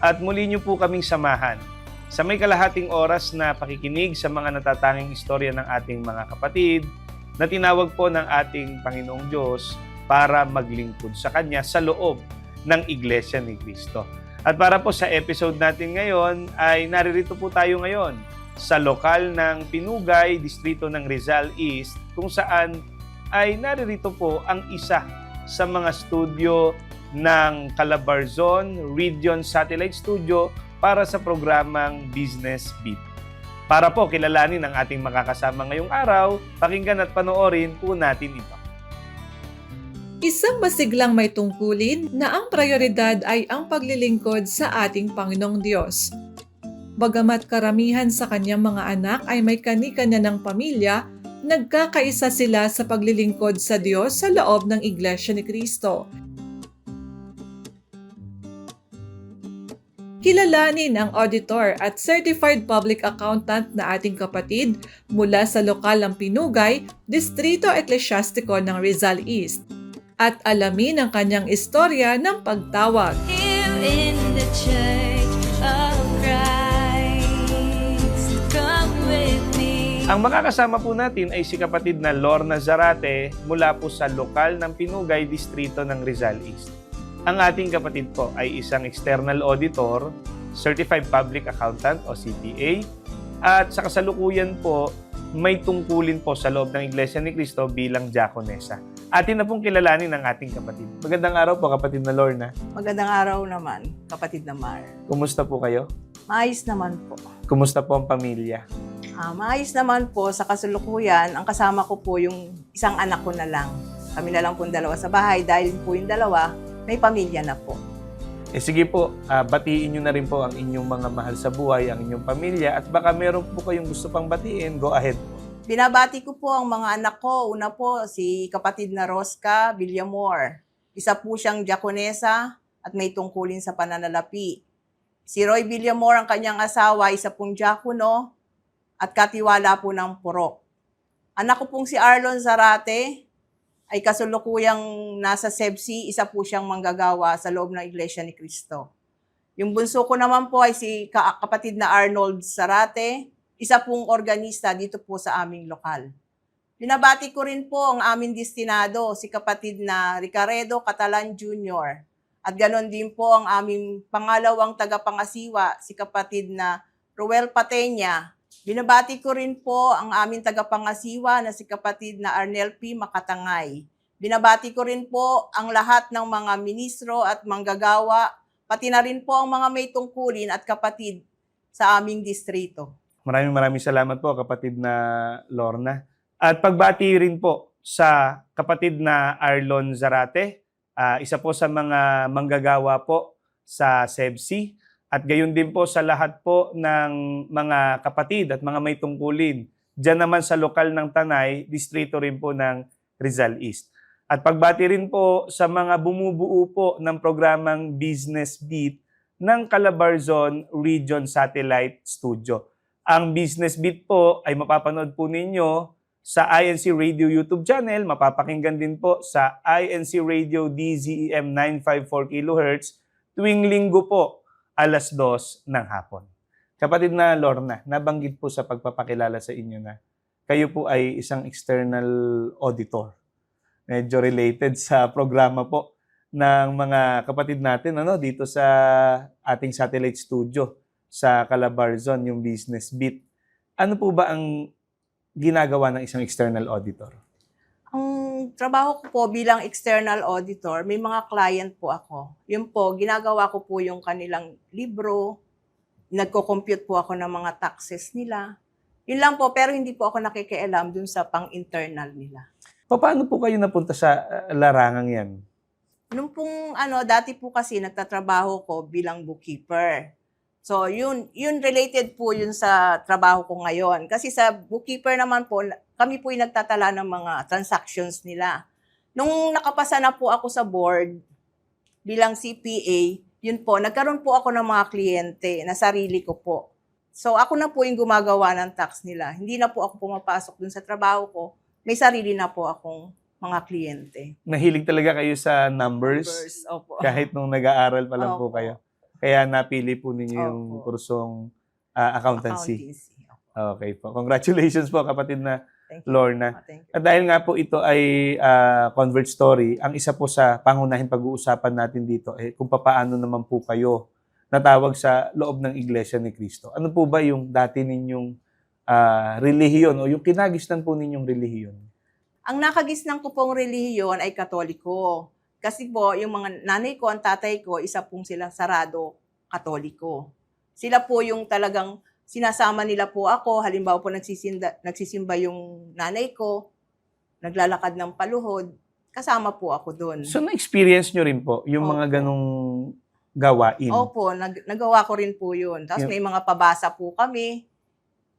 At muli niyo po kaming samahan sa may kalahating oras na pakikinig sa mga natatanging istorya ng ating mga kapatid na tinawag po ng ating Panginoong Diyos para maglingkod sa Kanya sa loob ng Iglesia ni Cristo. At para po sa episode natin ngayon ay naririto po tayo ngayon sa lokal ng Pinugay, distrito ng Rizal East, kung saan ay naririto po ang isa sa mga studio ng Calabarzon Region Satellite Studio para sa programang Business Beat. Para po kilalanin ang ating makakasama ngayong araw, pakinggan at panoorin po natin ito. Isang masiglang may tungkulin na ang prioridad ay ang paglilingkod sa ating Panginoong Diyos. Bagamat karamihan sa kanyang mga anak ay may kani-kanya ng pamilya, nagkakaisa sila sa paglilingkod sa Diyos sa loob ng Iglesia ni Kristo. Kilalanin ang auditor at certified public accountant na ating kapatid mula sa lokal ng Pinugay, Distrito Eklesyastiko ng Rizal East at alamin ang kanyang istorya ng pagtawag. Here in the church of Christ, come with me. Ang makakasama po natin ay si kapatid na Lorna Zarate mula po sa lokal ng Pinugay, distrito ng Rizal East. Ang ating kapatid po ay isang external auditor, certified public accountant o CPA, at sa kasalukuyan po may tungkulin po sa loob ng Iglesia ni Cristo bilang diakonesa. Atin na pong kilalanin ang ating kapatid. Magandang araw po kapatid na Lorna. Magandang araw naman, kapatid na Mar. Kumusta po kayo? Maayos naman po. Kumusta po ang pamilya? Ah, maayos naman po sa kasulukuyan. Ang kasama ko po yung isang anak ko na lang. Kami na lang po dalawa sa bahay dahil po yung dalawa may pamilya na po. Eh sige po, ah, batiin nyo na rin po ang inyong mga mahal sa buhay, ang inyong pamilya, at baka meron po kayong gusto pang batiin, go ahead. Binabati ko po ang mga anak ko. Una po, si kapatid na Rosca Villamor. Isa po siyang diakonesa at may tungkulin sa pananalapi. Si Roy Villamor, ang kanyang asawa, isa pong diakono at katiwala po ng purok. Anak ko pong si Arlon Zarate ay kasulukuyang nasa Sebsi, isa po siyang manggagawa sa loob ng Iglesia ni Cristo. Yung bunso ko naman po ay si ka- kapatid na Arnold Zarate, isa pong organista dito po sa aming lokal. Binabati ko rin po ang aming destinado, si kapatid na Ricaredo Catalan Jr. At ganon din po ang aming pangalawang tagapangasiwa, si kapatid na Ruel Patenya. Binabati ko rin po ang aming tagapangasiwa na si kapatid na Arnel P. Makatangay. Binabati ko rin po ang lahat ng mga ministro at manggagawa, pati na rin po ang mga may tungkulin at kapatid sa aming distrito. Maraming maraming salamat po kapatid na Lorna. At pagbati rin po sa kapatid na Arlon Zarate, ah, isa po sa mga manggagawa po sa SEBSI at gayon din po sa lahat po ng mga kapatid at mga may tungkulin. Diyan naman sa lokal ng Tanay, distrito rin po ng Rizal East. At pagbati rin po sa mga bumubuo po ng programang Business Beat ng Calabarzon Region Satellite Studio. Ang Business Beat po ay mapapanood po ninyo sa INC Radio YouTube channel, mapapakinggan din po sa INC Radio DZEM 954 kHz tuwing linggo po alas 2 ng hapon. Kapatid na Lorna, nabanggit po sa pagpapakilala sa inyo na kayo po ay isang external auditor. Medyo related sa programa po ng mga kapatid natin ano dito sa ating satellite studio sa Calabarzon, yung Business Beat. Ano po ba ang ginagawa ng isang external auditor? Ang trabaho ko po bilang external auditor, may mga client po ako. Yun po, ginagawa ko po yung kanilang libro, nagko-compute po ako ng mga taxes nila. Yun lang po, pero hindi po ako nakikialam dun sa pang-internal nila. Paano po kayo napunta sa uh, larangang yan? Nung pong ano, dati po kasi nagtatrabaho ko bilang bookkeeper. So, yun, yun related po yun sa trabaho ko ngayon. Kasi sa bookkeeper naman po, kami po yung nagtatala ng mga transactions nila. Nung nakapasa na po ako sa board bilang CPA, yun po, nagkaroon po ako ng mga kliyente na sarili ko po. So, ako na po yung gumagawa ng tax nila. Hindi na po ako pumapasok dun sa trabaho ko. May sarili na po akong mga kliyente. Nahilig talaga kayo sa numbers, Numbers, Opo. kahit nung nag-aaral pa lang po Opo. kayo. Kaya napili po ninyo yung Opo. kursong ah, accountancy. Accountancy. Okay po. Congratulations po kapatid na Thank you. Lorna. Ah, Thank you. At dahil nga po ito ay ah, convert story, ang isa po sa pangunahing pag-uusapan natin dito eh kung papaano naman po kayo natawag sa loob ng Iglesia ni Cristo. Ano po ba yung dati ninyong ah, relihiyon o yung kinagisnan po ninyong relihiyon? Ang nakagisnan ko pong relihiyon ay katoliko. Kasi po, yung mga nanay ko, ang tatay ko, isa pong sila sarado katoliko. Sila po yung talagang sinasama nila po ako. Halimbawa po nagsisinda, nagsisimba yung nanay ko, naglalakad ng paluhod, kasama po ako doon. So na-experience nyo rin po yung mga Opo. ganong gawain. Opo, nag, nagawa ko rin po yun. Tapos Yung- may mga pabasa po kami.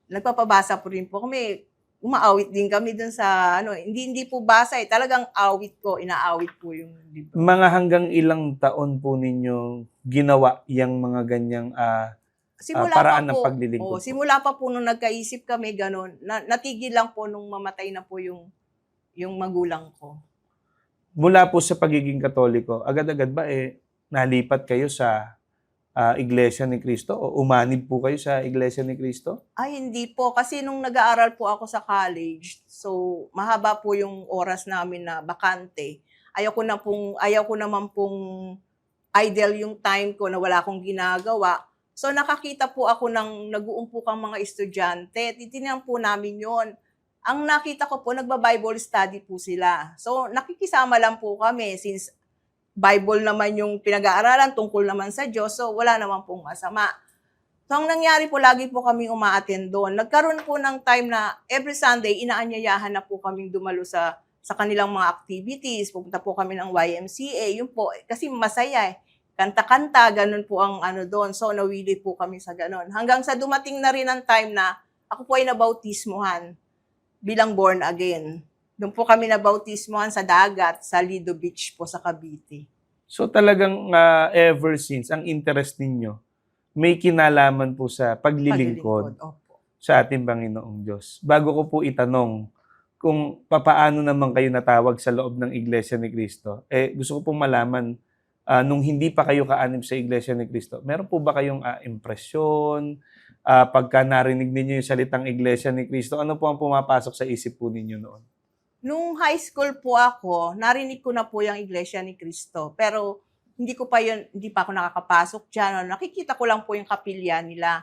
Nagpapabasa po rin po kami. Umaawit din kami dun sa, ano, hindi, hindi po basa eh. Talagang awit ko, inaawit po yung libro. Mga hanggang ilang taon po ninyo ginawa yung mga ganyang ah, Simula paraan pa ng po, paglilingkod oh, po. simula pa po nung nagkaisip kami ganun, na, natigil lang po nung mamatay na po yung yung magulang ko. mula po sa pagiging katoliko, agad-agad ba eh nalipat kayo sa ah, Iglesia ni Cristo o umanib po kayo sa Iglesia ni Cristo? Ay, hindi po. Kasi nung nag-aaral po ako sa college, so mahaba po yung oras namin na bakante. Ayaw ko na pong, ayaw ko naman pong idle yung time ko na wala akong ginagawa. So nakakita po ako ng nag-uumpukang mga estudyante. Titingnan po namin yon. Ang nakita ko po, nagba-Bible study po sila. So nakikisama lang po kami since Bible naman yung pinag-aaralan tungkol naman sa Diyos. So wala naman pong masama. So, ang nangyari po, lagi po kami umaattend doon. Nagkaroon po ng time na every Sunday, inaanyayahan na po kaming dumalo sa sa kanilang mga activities. Pupunta po kami ng YMCA. Yun po, kasi masaya eh. Kanta-kanta, ganun po ang ano doon. So, nawili po kami sa ganun. Hanggang sa dumating na rin ang time na ako po ay nabautismuhan bilang born again. Doon po kami nabautismuhan sa dagat, sa Lido Beach po sa Cavite. So talagang ah, ever since, ang interest ninyo, may kinalaman po sa paglilingkod Opo. sa ating Panginoong Diyos. Bago ko po itanong kung papaano naman kayo natawag sa loob ng Iglesia ni Cristo, eh gusto ko pong malaman, ah, nung hindi pa kayo kaanib sa Iglesia ni Cristo, meron po ba kayong ah, impresyon, ah, pagka narinig ninyo yung salitang Iglesia ni Cristo, ano po ang pumapasok sa isip po ninyo noon? Nung high school po ako, narinig ko na po yung Iglesia ni Cristo. Pero hindi ko pa yun, hindi pa ako nakakapasok dyan. Nakikita ko lang po yung kapilya nila.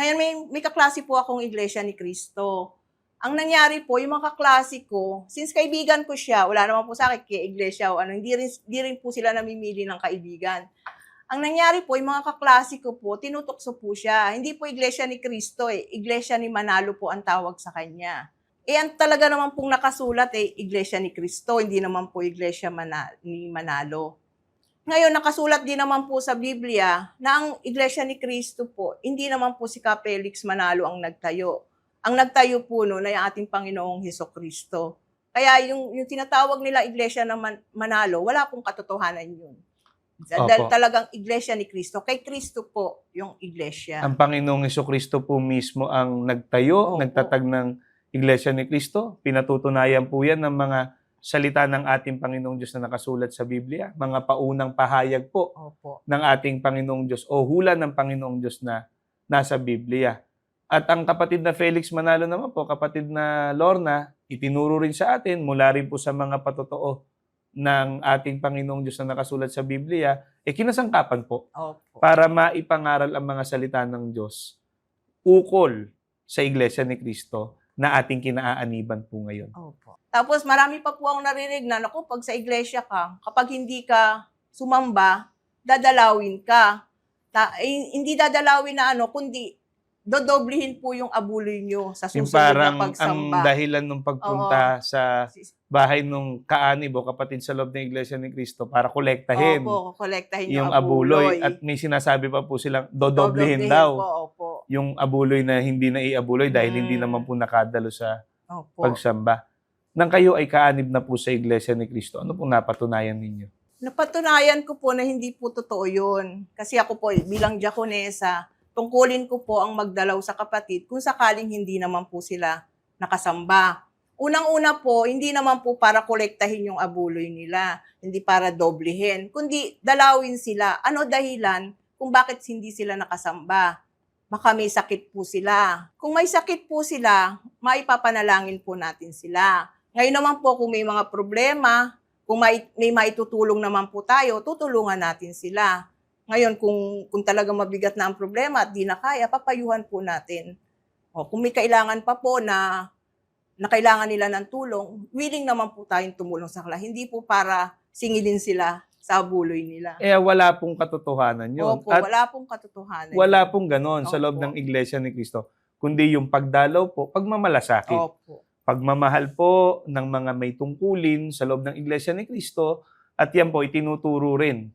Ngayon may, may kaklase po akong Iglesia ni Cristo. Ang nangyari po, yung mga kaklase ko, since kaibigan ko siya, wala naman po sa akin kay Iglesia o ano, hindi rin, hindi rin po sila namimili ng kaibigan. Ang nangyari po, yung mga kaklase ko po, tinutokso po siya. Hindi po Iglesia ni Cristo eh. Iglesia ni Manalo po ang tawag sa kanya. Eh, ang talaga naman pong nakasulat eh, Iglesia ni Cristo, hindi naman po Iglesia Mana- ni Manalo. Ngayon, nakasulat din naman po sa Biblia na ang Iglesia ni Cristo po, hindi naman po si Ka Felix Manalo ang nagtayo. Ang nagtayo po noon ay ating Panginoong Heso Kristo. Kaya yung, yung tinatawag nila Iglesia na Man- Manalo, wala pong katotohanan yun. Dahil Opo. talagang Iglesia ni Cristo. Kay Kristo po yung Iglesia. Ang Panginoong Heso Kristo po mismo ang nagtayo, Opo. nagtatag ng Iglesia ni Cristo. Pinatutunayan po yan ng mga salita ng ating Panginoong Diyos na nakasulat sa Biblia. Mga paunang pahayag po Opo. ng ating Panginoong Diyos o hula ng Panginoong Diyos na nasa Biblia. At ang kapatid na Felix Manalo naman po, kapatid na Lorna, itinuro rin sa atin mula rin po sa mga patotoo ng ating Panginoong Diyos na nakasulat sa Biblia, eh kinasangkapan po Opo. para maipangaral ang mga salita ng Diyos ukol sa Iglesia ni Cristo na ating kinaaaniban po ngayon. Opo. Tapos marami pa po ang narinig na, naku, pag sa iglesia ka, kapag hindi ka sumamba, dadalawin ka. Ta- eh, hindi dadalawin na ano, kundi dodoblihin po yung abuloy nyo sa Yung susunod parang na ang pagsamba. dahilan nung pagpunta sa bahay nung kaanib o kapatid sa loob ng Iglesia ni Cristo para kolektahin Opo, kolektahin yung yung abuloy. abuloy. At may sinasabi pa po silang dodoblihin Dodoblihin daw Po, opo. yung abuloy na hindi na iabuloy dahil hindi Mm. naman po nakadalo sa Opo. pagsamba. Nang kayo ay kaanib na po sa Iglesia ni Cristo, ano pong napatunayan ninyo? Napatunayan ko po na hindi po totoo yun. Kasi ako po bilang diakonesa, tungkulin ko po ang magdalaw sa kapatid kung sakaling hindi naman po sila nakasamba. Unang-una po, hindi naman po para kolektahin yung abuloy nila, hindi para doblehin, kundi dalawin sila. Ano dahilan kung bakit hindi sila nakasamba? Baka may sakit po sila. Kung may sakit po sila, maipapanalangin po natin sila. Ngayon naman po kung may mga problema, kung may, may maitutulong naman po tayo, tutulungan natin sila. Ngayon, kung, kung talaga mabigat na ang problema at di na kaya, papayuhan po natin. O, kung may kailangan pa po na, na kailangan nila ng tulong, willing naman po tayong tumulong sa kanila. Hindi po para singilin sila sa buloy nila. Eh, wala pong katotohanan yun. Opo, At wala pong katotohanan. wala pong ganon sa loob ng Iglesia ni Cristo, kundi yung pagdalaw po, pagmamalasakit. Opo. pagmamahal po ng mga may tungkulin sa loob ng Iglesia ni Cristo at yan po itinuturo rin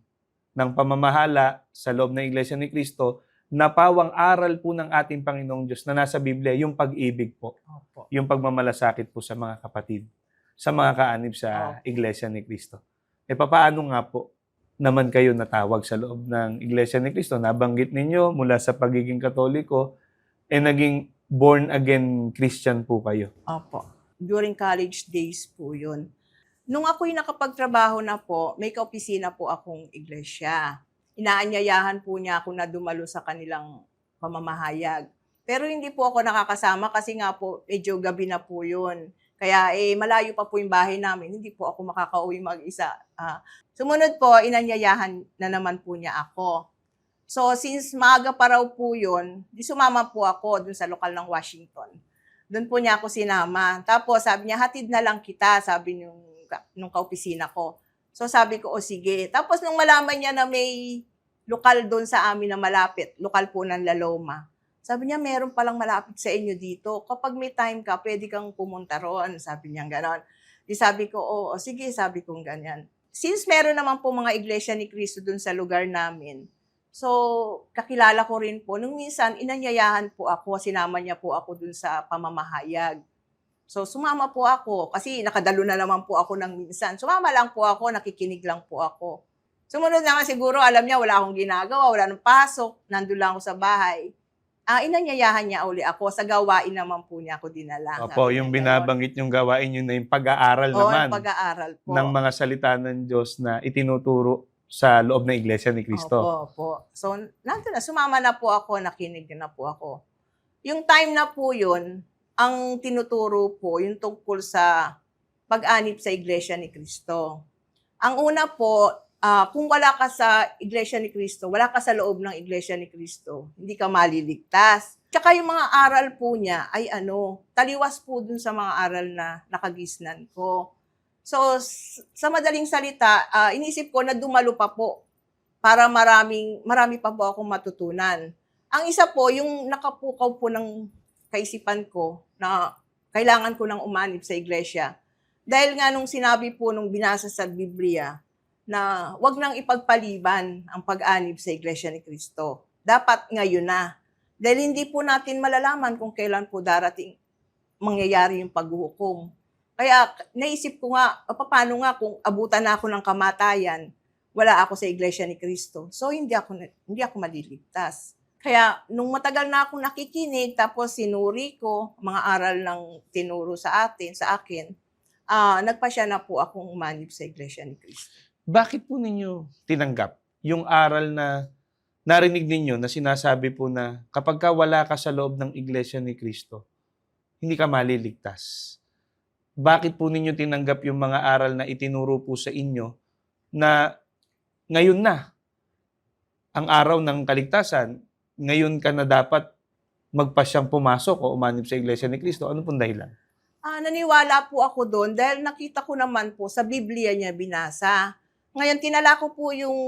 ng pamamahala sa loob ng Iglesia ni Cristo na pawang aral po ng ating Panginoong Diyos na nasa Biblia, yung pag-ibig po, Opo. yung pagmamalasakit po sa mga kapatid, sa mga kaanib sa Opo. Iglesia ni Cristo. E papaano nga po naman kayo natawag sa loob ng Iglesia ni Cristo? Nabanggit ninyo mula sa pagiging katoliko, eh naging born again Christian po kayo. Opo. During college days po yun. Nung ako'y nakapagtrabaho na po, may kaopisina po akong iglesia. Inaanyayahan po niya ako na dumalo sa kanilang pamamahayag. Pero hindi po ako nakakasama kasi nga po medyo gabi na po yun. Kaya eh malayo pa po yung bahay namin, hindi po ako makakauwi mag-isa. Ah, sumunod po, inanyayahan na naman po niya ako. So since maaga pa raw po yun, di sumama po ako dun sa lokal ng Washington. Doon po niya ako sinama. Tapos sabi niya, hatid na lang kita, sabi nung, nung kaopisina ko. So sabi ko, o sige. Tapos nung malaman niya na may lokal doon sa amin na malapit, lokal po ng Laloma, sabi niya, meron palang malapit sa inyo dito. Kapag may time ka, pwede kang pumunta roon. Sabi niya ganon. Di sabi ko, oo, o sige, sabi kong ganyan. Since meron naman po mga iglesia ni Cristo doon sa lugar namin, So, kakilala ko rin po. Nung minsan, inanyayahan po ako, sinama niya po ako dun sa pamamahayag. So, sumama po ako kasi nakadalo na naman po ako ng minsan. Sumama lang po ako, nakikinig lang po ako. Sumunod naman siguro, alam niya, wala akong ginagawa, wala nang pasok, nandun lang ako sa bahay. Ah, inanyayahan niya uli ako. Sa gawain naman po niya ako dinala. Opo, yung binabanggit yung gawain yun na yung pag-aaral Oo, naman pag-aaral po. ng mga salita ng Diyos na itinuturo sa loob ng Iglesia ni Cristo. Opo, opo. So, nandun na, sumama na po ako, nakinig na po ako. Yung time na po yun, ang tinuturo po, yung tungkol sa pag-anip sa Iglesia ni Cristo. Ang una po, ah, kung wala ka sa Iglesia ni Cristo, wala ka sa loob ng Iglesia ni Cristo, hindi ka maliligtas. Tsaka yung mga aral po niya ay ano, taliwas po dun sa mga aral na nakagisnan ko. So, sa madaling salita, ah, inisip ko na dumalo pa po para maraming, marami pa po akong matutunan. Ang isa po, yung nakapukaw po ng kaisipan ko na kailangan ko ng umanib sa iglesia. Dahil nga nung sinabi po nung binasa sa Biblia na wag nang ipagpaliban ang pag-anib sa iglesia ni Kristo. Dapat ngayon na. Dahil hindi po natin malalaman kung kailan po darating mangyayari yung paghuhukom. Kaya naisip ko nga, "Ah, paano nga kung abutan na ako ng kamatayan, wala ako sa iglesia ni Kristo. So hindi ako hindi ako maliligtas. Kaya nung matagal na ako nakikinig tapos sinuri ko mga aral ng tinuro sa atin, sa akin, ah nagpasya na po akong umanib sa iglesia ni Kristo. Bakit po ninyo tinanggap yung aral na narinig ninyo na sinasabi po na kapag ka wala ka sa loob ng Iglesia ni Cristo, hindi ka maliligtas? Bakit po ninyo tinanggap yung mga aral na itinuro po sa inyo na ngayon na ang araw ng kaligtasan, ngayon ka na dapat magpasyang pumasok o umanib sa Iglesia ni Cristo? Ano pong dahilan? Ah, naniwala po ako doon dahil nakita ko naman po sa Biblia niya binasa. Ngayon, tinala ko po yung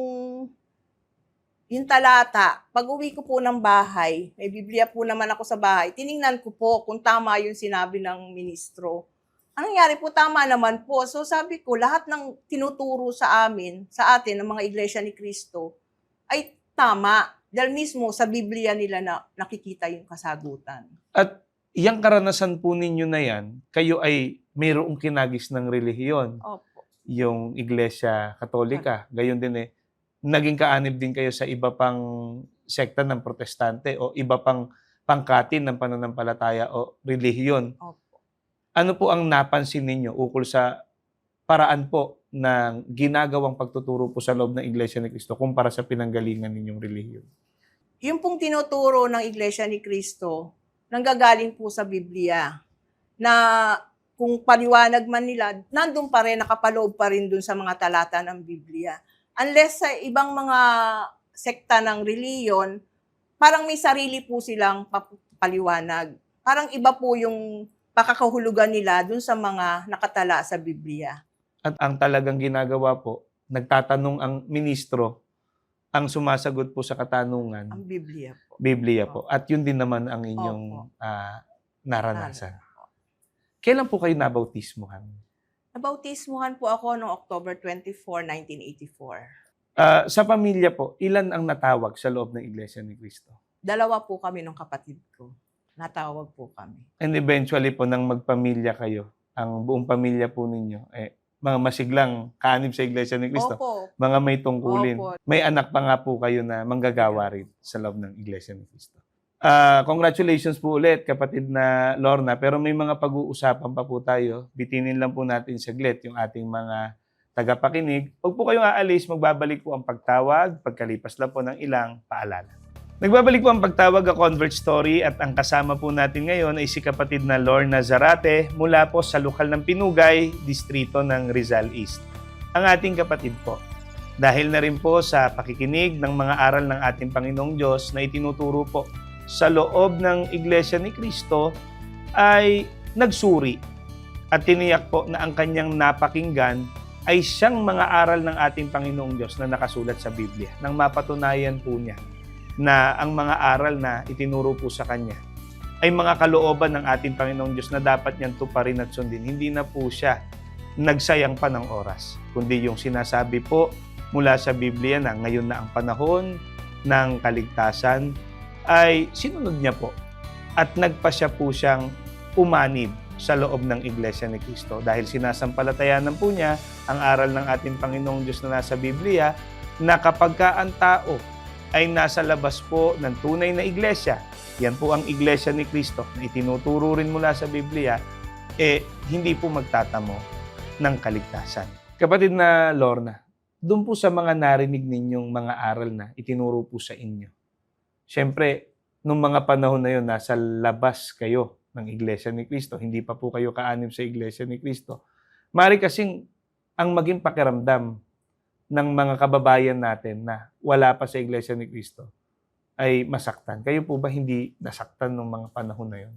yung talata, pag uwi ko po ng bahay, may Biblia po naman ako sa bahay, tiningnan ko po kung tama yung sinabi ng ministro. Ang nangyari po, tama naman po. So sabi ko, lahat ng tinuturo sa amin, sa atin, ng mga iglesia ni Kristo, ay tama. Dahil mismo sa Biblia nila na nakikita yung kasagutan. At iyang karanasan po ninyo na yan, kayo ay mayroong kinagis ng relihiyon. Opo. Yung Iglesia Katolika. Gayon din eh, naging kaanib din kayo sa iba pang sekta ng protestante o iba pang pangkatin ng pananampalataya o relihiyon. Opo. Ano po ang napansin ninyo ukol sa paraan po ng ginagawang pagtuturo po sa loob ng Iglesia ni Cristo kumpara sa pinanggalingan ninyong relihiyon? Yung pong tinuturo ng iglesia ni Kristo, nanggagaling po sa Biblia na kung paliwanag man nila, nandun pa rin, nakapaloob pa rin dun sa mga talata ng Biblia. Unless sa ibang mga sekta ng reliyon, parang may sarili po silang paliwanag. Parang iba po yung pakakahulugan nila dun sa mga nakatala sa Biblia. At ang talagang ginagawa po, nagtatanong ang ministro, ang sumasagot po sa katanungan, Ang Biblia po. Biblia po. At yun din naman ang inyong ah, naranasan. Kailan po kayo nabautismuhan? Nabautismuhan po ako noong October 24, 1984. Ah, sa pamilya po, ilan ang natawag sa loob ng Iglesia ni Cristo? Dalawa po kami ng kapatid ko. Natawag po kami. And eventually po, nang magpamilya kayo, ang buong pamilya po ninyo, eh, mga masiglang kaanib sa Iglesia ni Cristo, Opo. mga may tungkulin. Opo. May anak pa nga po kayo na manggagawa rin sa loob ng Iglesia ni Cristo. Ah, congratulations po ulit kapatid na Lorna, pero may mga pag-uusapan pa po tayo. Bitinin lang po natin saglit yung ating mga tagapakinig. Huwag po kayong aalis, magbabalik po ang pagtawag, pagkalipas lang po ng ilang paalala. Nagbabalik po ang pagtawag a Convert Story at ang kasama po natin ngayon ay si kapatid na Lorna Zarate mula po sa lokal ng Pinugay, distrito ng Rizal East. Ang ating kapatid po. Dahil na rin po sa pakikinig ng mga aral ng ating Panginoong Diyos na itinuturo po sa loob ng Iglesia ni Kristo ay nagsuri at tiniyak po na ang kanyang napakinggan ay siyang mga aral ng ating Panginoong Diyos na nakasulat sa Biblia nang mapatunayan po niya na ang mga aral na itinuro po sa kanya ay mga kalooban ng ating Panginoong Diyos na dapat niyang tuparin at sundin. Hindi na po siya nagsayang pa ng oras, kundi yung sinasabi po mula sa Biblia na ngayon na ang panahon ng kaligtasan ay sinunod niya po at nagpa siya po siyang umanib sa loob ng Iglesia ni Cristo dahil sinasampalatayanan po niya ang aral ng ating Panginoong Diyos na nasa Biblia na kapag ka ang tao ay nasa labas po ng tunay na iglesia, yan po ang iglesia ni Kristo na itinuturo rin mula sa Biblia, eh hindi po magtatamo ng kaligtasan. Kapatid na Lorna, doon po sa mga narinig ninyong mga aral na itinuro po sa inyo. Siyempre, nung mga panahon na yun, nasa labas kayo ng Iglesia ni Cristo, hindi pa po kayo kaanib sa Iglesia ni Cristo. Mari kasing ang maging pakiramdam ng mga kababayan natin na wala pa sa Iglesia ni Cristo ay masaktan. Kayo po ba hindi nasaktan nung mga panahon na yun?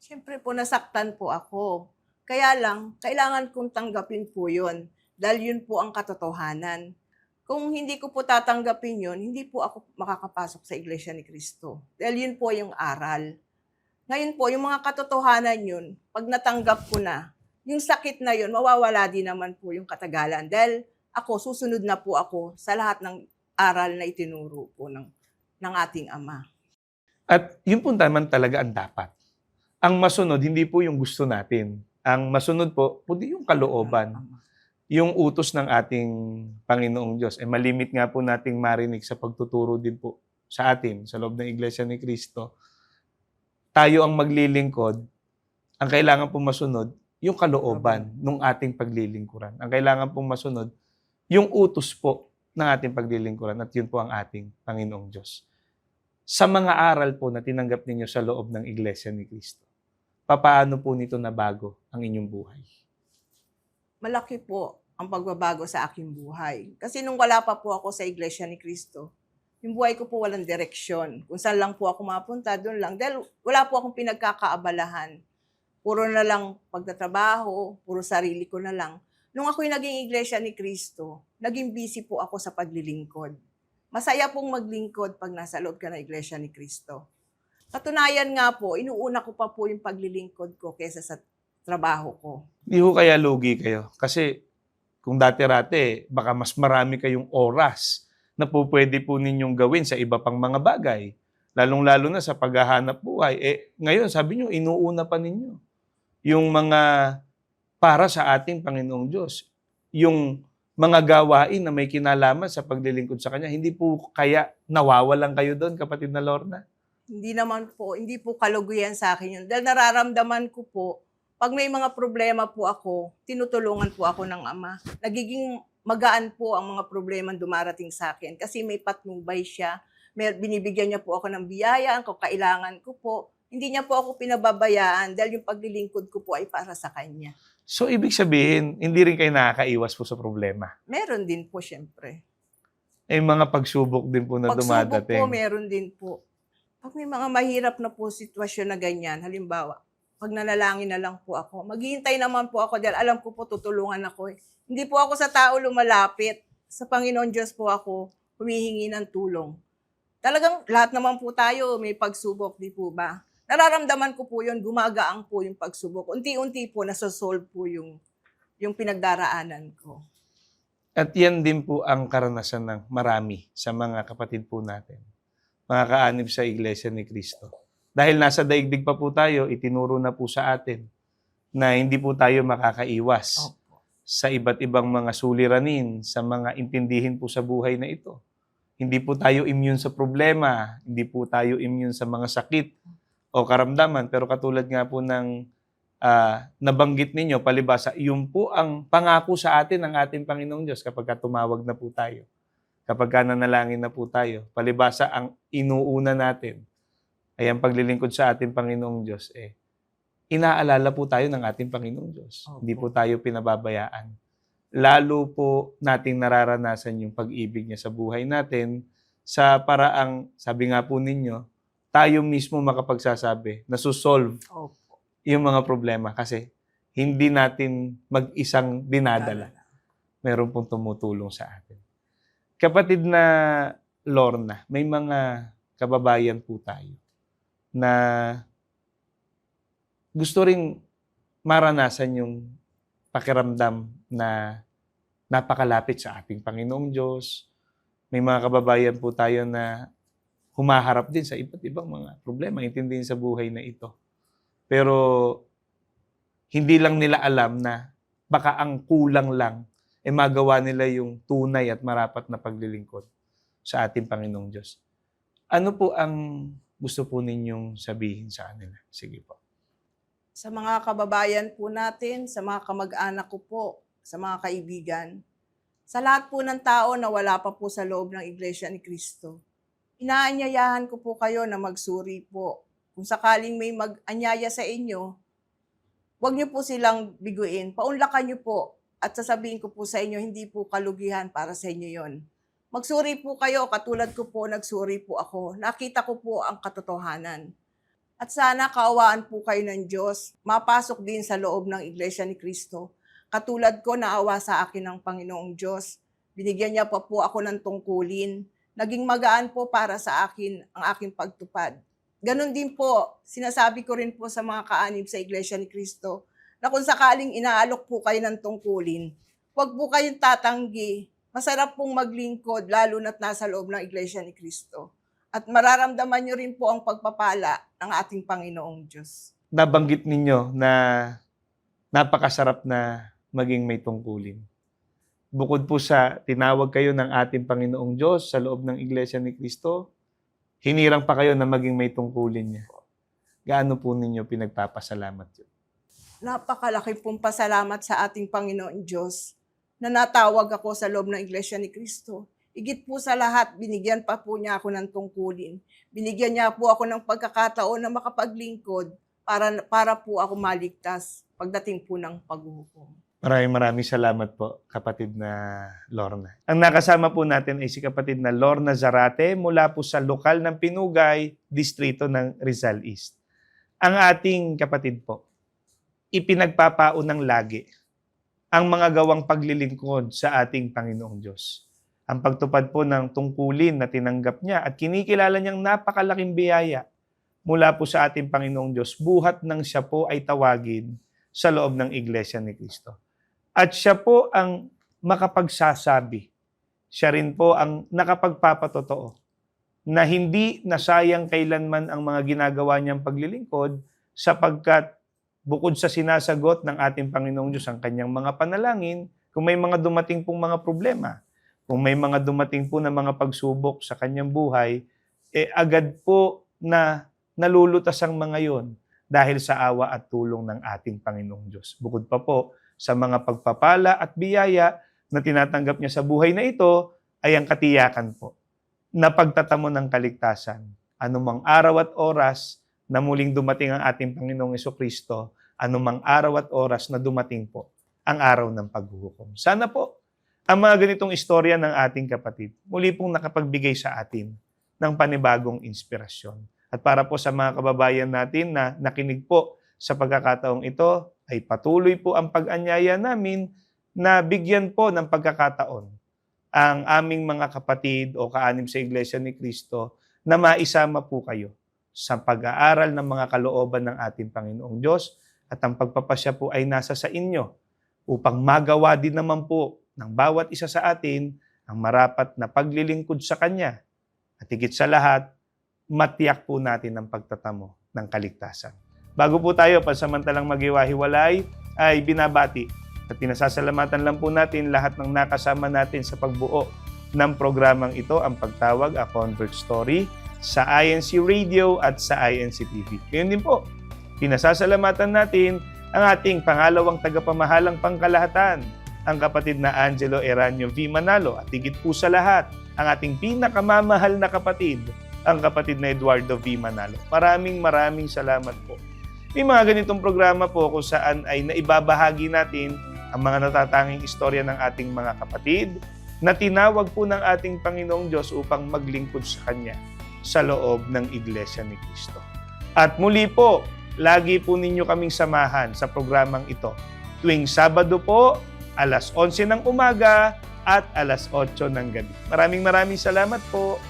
Siyempre po, nasaktan po ako. Kaya lang, kailangan kong tanggapin po yun. Dahil yun po ang katotohanan. Kung hindi ko po tatanggapin yun, hindi po ako makakapasok sa Iglesia ni Cristo. Dahil yun po yung aral. Ngayon po, yung mga katotohanan yun, pag natanggap ko na, yung sakit na yun, mawawala din naman po yung katagalan. Dahil ako, susunod na po ako sa lahat ng aral na itinuro po ng, ng ating Ama. At yun po naman talaga ang dapat. Ang masunod, hindi po yung gusto natin. Ang masunod po, kundi yung kalooban. Yung utos ng ating Panginoong Diyos. Eh, malimit nga po nating marinig sa pagtuturo din po sa atin, sa loob ng Iglesia ni Cristo. Tayo ang maglilingkod, ang kailangan pong masunod, yung kalooban ng ating paglilingkuran. Ang kailangan pong masunod, yung utos po ng ating paglilingkuran at yun po ang ating Panginoong Diyos. Sa mga aral po na tinanggap ninyo sa loob ng Iglesia ni Cristo, papaano po nito nabago ang inyong buhay? malaki po ang pagbabago sa aking buhay. Kasi nung wala pa po ako sa Iglesia ni Cristo, yung buhay ko po walang direksyon. Kung saan lang po ako mapunta, doon lang. Dahil wala po akong pinagkakaabalahan. Puro na lang pagtatrabaho, puro sarili ko na lang. Nung ako'y naging Iglesia ni Cristo, naging busy po ako sa paglilingkod. Masaya pong maglingkod pag nasa loob ka ng Iglesia ni Cristo. Katunayan nga po, inuuna ko pa po yung paglilingkod ko kesa sa trabaho ko. Hindi ho kaya lugi kayo. Kasi kung dati-rate, baka mas marami kayong oras na po pwede po ninyong gawin sa iba pang mga bagay. Lalong-lalo na sa paghahanap buhay. Eh, ngayon, sabi nyo, inuuna pa ninyo. Yung mga para sa ating Panginoong Diyos. Yung mga gawain na may kinalaman sa paglilingkod sa Kanya. Hindi po kaya nawawalan kayo doon, kapatid na Lorna? Hindi naman po, hindi po kaluguyan sa akin yun. Dahil nararamdaman ko po, pag may mga problema po ako, tinutulungan po ako ng Ama. Nagiging magaan po ang mga problema dumarating sa akin kasi may patnubay siya. May, binibigyan niya po ako ng biyaya, ang kailangan ko po. Hindi niya po ako pinababayaan dahil yung paglilingkod ko po ay para sa Kanya. So, ibig sabihin, hindi rin kayo nakakaiwas po sa problema. Meron din po, syempre. Ay mga pagsubok din po na Pagsubok dumadating. po, meron din po. Pag may mga mahirap na po sitwasyon na ganyan, halimbawa, pag nanalangin na lang po ako, maghihintay naman po ako dahil alam ko po tutulungan ako. Eh. Hindi po ako sa tao lumalapit. Sa Panginoon Diyos po ako humihingi ng tulong. Talagang lahat naman po tayo may pagsubok, di po ba? Nararamdaman ko po yun, gumagaang po yung pagsubok. Unti-unti po, nasosolve po yung, yung pinagdaraanan ko. At yan din po ang karanasan ng marami sa mga kapatid po natin. Mga kaanib sa Iglesia ni Cristo. Dahil nasa daigdig pa po tayo, itinuro na po sa atin na hindi po tayo makakaiwas Opo. sa iba't ibang mga suliranin, sa mga intindihin po sa buhay na ito. Hindi po tayo immune sa problema, hindi po tayo immune sa mga sakit o karamdaman. Pero katulad nga po ng ah, nabanggit ninyo, palibasa, yun po ang pangako sa atin ng ating Panginoong Diyos kapag ka tumawag na po tayo. Kapag ka nanalangin na po tayo. Palibasa, ang inuuna natin ay ang paglilingkod sa ating Panginoong Diyos. Eh, inaalala po tayo ng ating Panginoong Diyos. Opo. Hindi po tayo pinababayaan. Lalo po nating nararanasan yung pag-ibig niya sa buhay natin sa paraang, sabi nga po ninyo, tayo mismo makapagsasabi na susolve Opo. yung mga problema kasi hindi natin mag-isang dinadala. Meron pong tumutulong sa atin. Kapatid na Lorna, may mga kababayan po tayo na gusto ring maranasan yung pakiramdam na napakalapit sa ating Panginoong Diyos. May mga kababayan po tayo na humaharap din sa iba't ibang mga problema, intindihin sa buhay na ito. Pero hindi lang nila alam na baka ang kulang lang ay magawa nila yung tunay at marapat na paglilingkod sa ating Panginoong Diyos. Ano po ang gusto po ninyong sabihin sa kanila? Sige po. sa mga kababayan po natin, sa mga kamag-anak ko po, sa mga kaibigan, sa lahat po ng tao na wala pa po sa loob ng Iglesia ni Cristo. Inaanyayahan ko po kayo na magsuri po. Kung sakaling may mag-anyaya sa inyo, huwag niyo po silang biguin. Paunlakan niyo po at sasabihin ko po sa inyo, hindi po kalugihan para sa inyo yon. Magsuri po kayo, katulad ko po, nagsuri po ako. Nakita ko po ang katotohanan. At sana kaawaan po kayo ng Diyos, mapasok din sa loob ng Iglesia ni Cristo. Katulad ko, naawa sa akin ng Panginoong Diyos. Binigyan niya pa po ako ng tungkulin. Naging magaan po para sa akin ang aking pagtupad. Ganon din po, sinasabi ko rin po sa mga kaanib sa Iglesia ni Cristo, na kung sakaling inaalok po kayo ng tungkulin, huwag po kayong tatanggi. Masarap pong maglingkod, lalo na't nasa loob ng Iglesia ni Cristo at mararamdaman nyo rin po ang pagpapala ng ating Panginoong Diyos. Nabanggit ninyo na napakasarap na maging may tungkulin. Bukod po sa tinawag kayo ng ating Panginoong Diyos sa loob ng Iglesia ni Cristo, hinirang pa kayo na maging may tungkulin niya. Gaano po ninyo pinagpapasalamat yun? Napakalaki pong pasalamat sa ating Panginoong Diyos na natawag ako sa loob ng Iglesia ni Cristo. Igit po sa lahat, binigyan pa po niya ako ng tungkulin. Binigyan niya po ako ng pagkakataon na makapaglingkod para, para po ako maligtas pagdating po ng paghuhukom. Maraming maraming salamat po, kapatid na Lorna. Ang nakasama po natin ay si kapatid na Lorna Zarate mula po sa lokal ng Pinugay, distrito ng Rizal East. Ang ating kapatid po, ipinagpapaunang lagi ang mga gawang paglilingkod sa ating Panginoong Diyos. ang pagtupad po ng tungkulin na tinanggap niya at kinikilala niyang napakalaking biyaya mula po sa ating Panginoong Diyos, buhat nang siya po ay tawagin sa loob ng Iglesia ni Kristo. At siya po ang makapagsasabi. Siya rin po ang nakapagpapatotoo na hindi nasayang kailanman ang mga ginagawa niyang paglilingkod sapagkat bukod sa sinasagot ng ating Panginoong Diyos ang kanyang mga panalangin, kung may mga dumating pong mga problema, kung may mga dumating po na mga pagsubok sa kanyang buhay, eh agad po na nalulutas ang mga yon dahil sa awa at tulong ng ating Panginoong Diyos. Bukod pa po sa mga pagpapala at biyaya na tinatanggap niya sa buhay na ito, ay ang katiyakan po na pagtatamo ng kaligtasan. Anumang araw at oras na muling dumating ang ating Panginoong Kristo, anumang araw at oras na dumating po ang araw ng paghuhukom. Sana po ang mga ganitong istorya ng ating kapatid muli pong nakapagbigay sa atin ng panibagong inspirasyon. At para po sa mga kababayan natin na nakinig po sa pagkakataong ito, ay patuloy po ang pag-anyaya namin na bigyan po ng pagkakataon ang aming mga kapatid o kaanim sa Iglesia ni Kristo na maisama po kayo sa pag-aaral ng mga kalooban ng ating Panginoong Diyos at ang pagpapasya po ay nasa sa inyo upang magawa din naman po ng bawat isa sa atin ang marapat na paglilingkod sa Kanya at higit sa lahat, matiyak po natin ang pagtatamo ng kaligtasan. Bago po tayo pansamantalang maghiwa-hiwalay, ay binabati at pinasasalamatan lang po natin lahat ng nakasama natin sa pagbuo ng programang ito, ang pagtawag, A Convert Story, sa INC Radio at sa INC TV. Ngayon din po, pinasasalamatan natin ang ating pangalawang tagapamahalang pangkalahatan, ang kapatid na Angelo Eranio V. Manalo at higit po sa lahat, ang ating pinakamamahal na kapatid, ang kapatid na Eduardo V. Manalo. Maraming maraming salamat po. May mga ganitong programa po kung saan ay naibabahagi natin ang mga natatanging istorya ng ating mga kapatid na tinawag po ng ating Panginoong Diyos upang maglingkod sa Kanya sa loob ng Iglesia ni Cristo. At muli po, lagi po ninyo kaming samahan sa programang ito. Tuwing Sabado po, alas 11 ng umaga at alas 8 ng gabi. Maraming maraming salamat po.